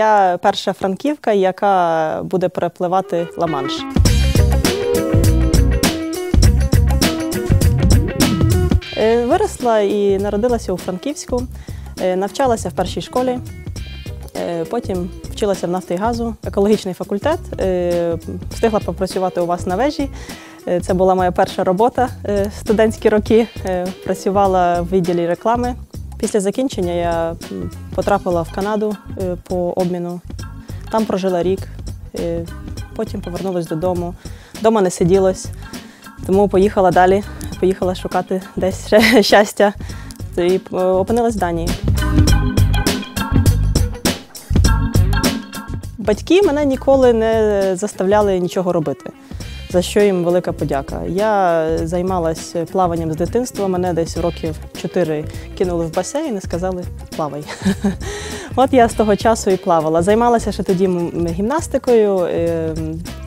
Я перша франківка, яка буде перепливати Ла-Манш. Е, Виросла і народилася у Франківську, Е, навчалася в першій школі, Е, потім вчилася в нафти і газу, екологічний факультет, встигла попрацювати у вас на вежі. Це була моя перша робота е, студентські роки. Працювала в відділі реклами. Після закінчення я потрапила в Канаду е, по обміну. Там прожила рік, е, потім повернулася додому. Дома не сиділось, тому поїхала далі. Поїхала шукати десь ще щастя і е, опинилась в Данії. Батьки мене ніколи не заставляли нічого робити, за що їм велика подяка. Я займалася плаванням з дитинства. Мене десь років 4 кинули в басейн і сказали плавай. От я з того часу і плавала. Займалася ще тоді гімнастикою е,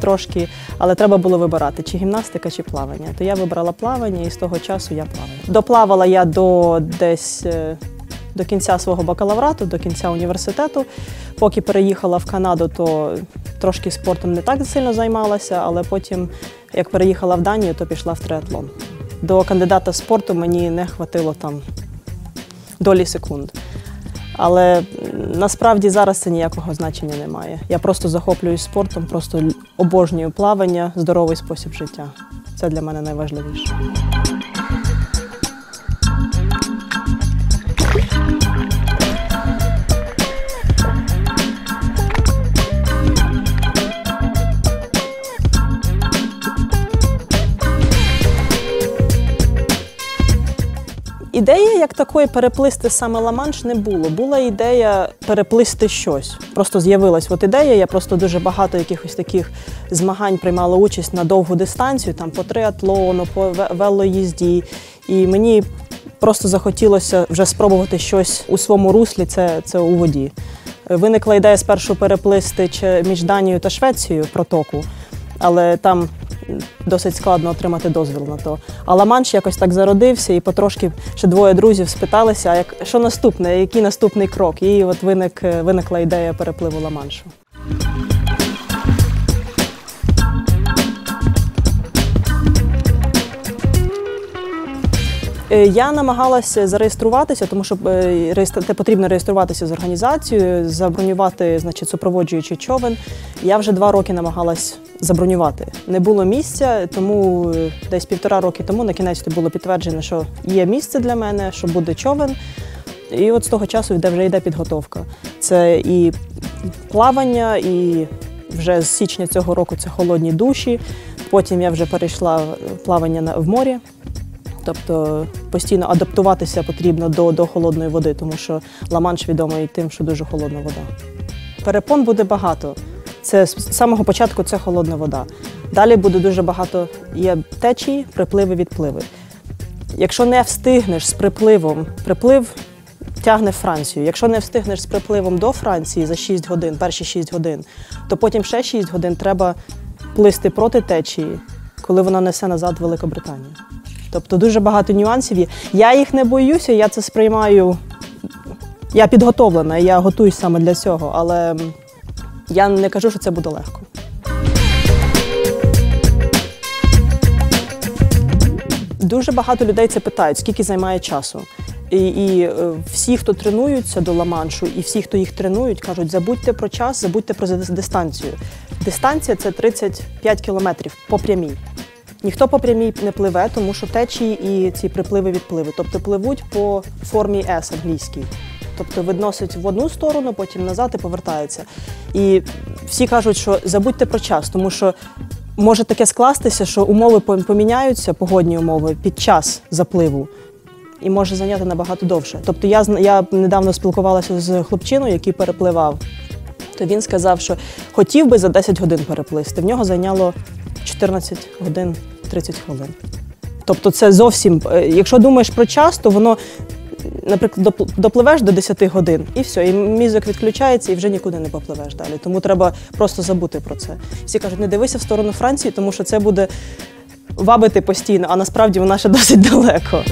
трошки, але треба було вибирати, чи гімнастика, чи плавання. То я вибрала плавання і з того часу я плаваю. Доплавала я до десь. До кінця свого бакалаврату, до кінця університету. Поки переїхала в Канаду, то трошки спортом не так сильно займалася, але потім, як переїхала в Данію, то пішла в триатлон. До кандидата спорту мені не хватило там долі секунд. Але насправді зараз це ніякого значення не має. Я просто захоплююсь спортом, просто обожнюю плавання, здоровий спосіб життя. Це для мене найважливіше. Ідеї як такої переплисти саме Ла-Манш не було. Була ідея переплисти щось. Просто з'явилась от ідея. Я просто дуже багато якихось таких змагань приймала участь на довгу дистанцію, там по триатлону, по велоїзді. І мені просто захотілося вже спробувати щось у своєму руслі. Це, це у воді. Виникла ідея спершу переплисти між Данією та Швецією протоку, але там досить складно отримати дозвіл на то. А Ла-Манш якось так зародився, і потрошки ще двоє друзів спиталися, а як що наступне, який наступний крок? І от виник, е, виникла ідея перепливу Ла-Маншу. Е, Я намагалася зареєструватися, тому що е, реєстр- потрібно реєструватися з організацією, забронювати, значить, супроводжуючий човен. Я вже два роки намагалась забронювати. Не було місця, тому е, десь півтора роки тому на кінець було підтверджено, що є місце для мене, що буде човен. І от з того часу йде вже йде підготовка. Це і плавання, і вже з січня цього року це холодні душі. Потім я вже перейшла плавання в морі. Тобто постійно адаптуватися потрібно до, до холодної води, тому що Ла-Манш відомий тим, що дуже холодна вода. Перепон буде багато. Це з самого початку це холодна вода. Далі буде дуже багато є течії, припливи, відпливи. Якщо не встигнеш з припливом, приплив тягне Францію. Якщо не встигнеш з припливом до Франції за 6 годин, перші 6 годин, то потім ще 6 годин треба плисти проти течії, коли вона несе назад Великобританію. Тобто дуже багато нюансів є. Я їх не боюся, я це сприймаю. Я підготовлена, я готуюсь саме для цього, але я не кажу, що це буде легко. Дуже багато людей це питають, скільки займає часу. І, і е, всі, хто тренуються до Ла-Маншу, і всі, хто їх тренують, кажуть, забудьте про час, забудьте про дистанцію. Дистанція це 35 кілометрів по прямій. Ніхто по прямій не пливе, тому що течії і ці припливи відпливи. Тобто пливуть по формі S англійській. Тобто відносить в одну сторону, потім назад і повертається. І всі кажуть, що забудьте про час, тому що може таке скластися, що умови поміняються, погодні умови під час запливу. І може зайняти набагато довше. Тобто я, я недавно спілкувалася з хлопчиною, який перепливав. То він сказав, що хотів би за 10 годин переплисти. В нього зайняло 14 годин 30 хвилин. Тобто, це зовсім, е, якщо думаєш про час, то воно, наприклад, допливеш до 10 годин і все, і мізок відключається, і вже нікуди не попливеш далі. Тому треба просто забути про це. Всі кажуть, не дивися в сторону Франції, тому що це буде вабити постійно, а насправді вона ще досить далеко.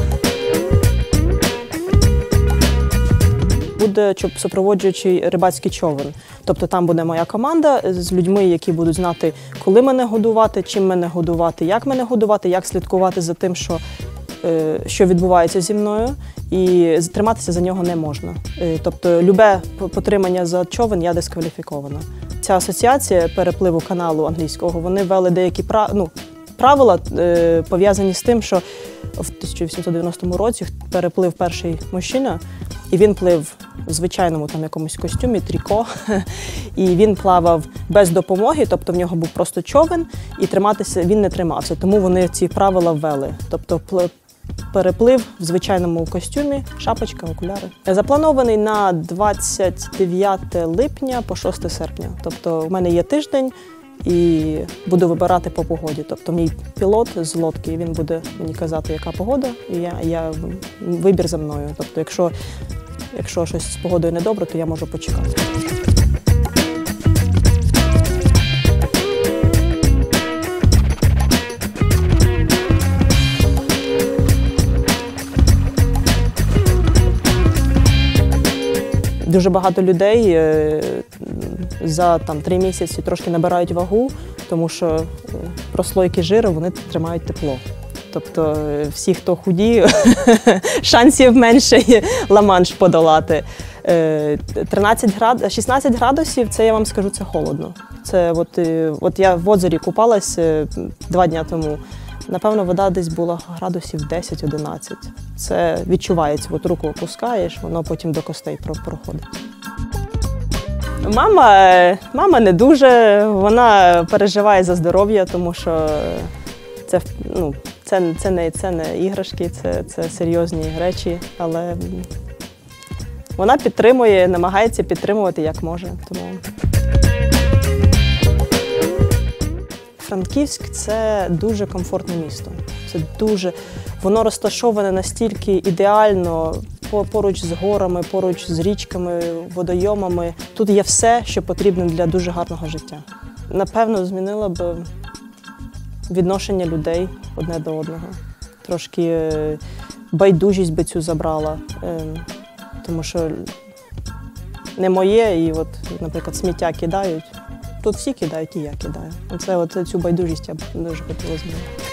буде супроводжуючий рибацький човен. Тобто там буде моя команда з людьми, які будуть знати, коли мене годувати, чим мене годувати, як мене годувати, як слідкувати за тим, що, е, що відбувається зі мною, і триматися за нього не можна. Е, Тобто, любе потримання за човен я дискваліфікована. Ця асоціація перепливу каналу англійського вони ввели деякі ну, правила е, пов'язані з тим, що в 1890 році переплив перший мужчина, і він плив в звичайному там якомусь костюмі, тріко, і він плавав без допомоги, тобто в нього був просто човен, і триматися він не тримався. Тому вони ці правила ввели. Тобто переплив в звичайному костюмі, шапочка, окуляри. Запланований на 29 липня по 6 серпня. Тобто в мене є тиждень. І буду вибирати по погоді. Тобто мій пілот з лодки він буде мені казати, яка погода, і я, я вибір за мною. Тобто, якщо, якщо щось з погодою недобре, то я можу почекати. Дуже багато людей е, за там три місяці трошки набирають вагу, тому що е, прослойки жиру вони тримають тепло. Тобто е, всі, хто худі, шансів менше ла-манш подолати. Е, 13 град... 16 градусів це я вам скажу, це холодно. Це от, от я в озері купалась два дні тому. Напевно, вода десь була градусів 10-11. Це відчувається, от руку опускаєш, воно потім до костей проходить. Мама, мама не дуже, вона переживає за здоров'я, тому що це, ну, це, це, не, це не іграшки, це, це серйозні речі, але вона підтримує, намагається підтримувати як може. Тому. Франківськ це дуже комфортне місто. Це дуже воно розташоване настільки ідеально поруч з горами, поруч з річками, водойомами. Тут є все, що потрібно для дуже гарного життя. Напевно, змінила б відношення людей одне до одного. Трошки е, байдужість би цю забрала, е, тому що не моє, і от, наприклад, сміття кидають. Тут всі кидають, і я кидаю. Оце от цю байдужість я б дуже хотіла змінити.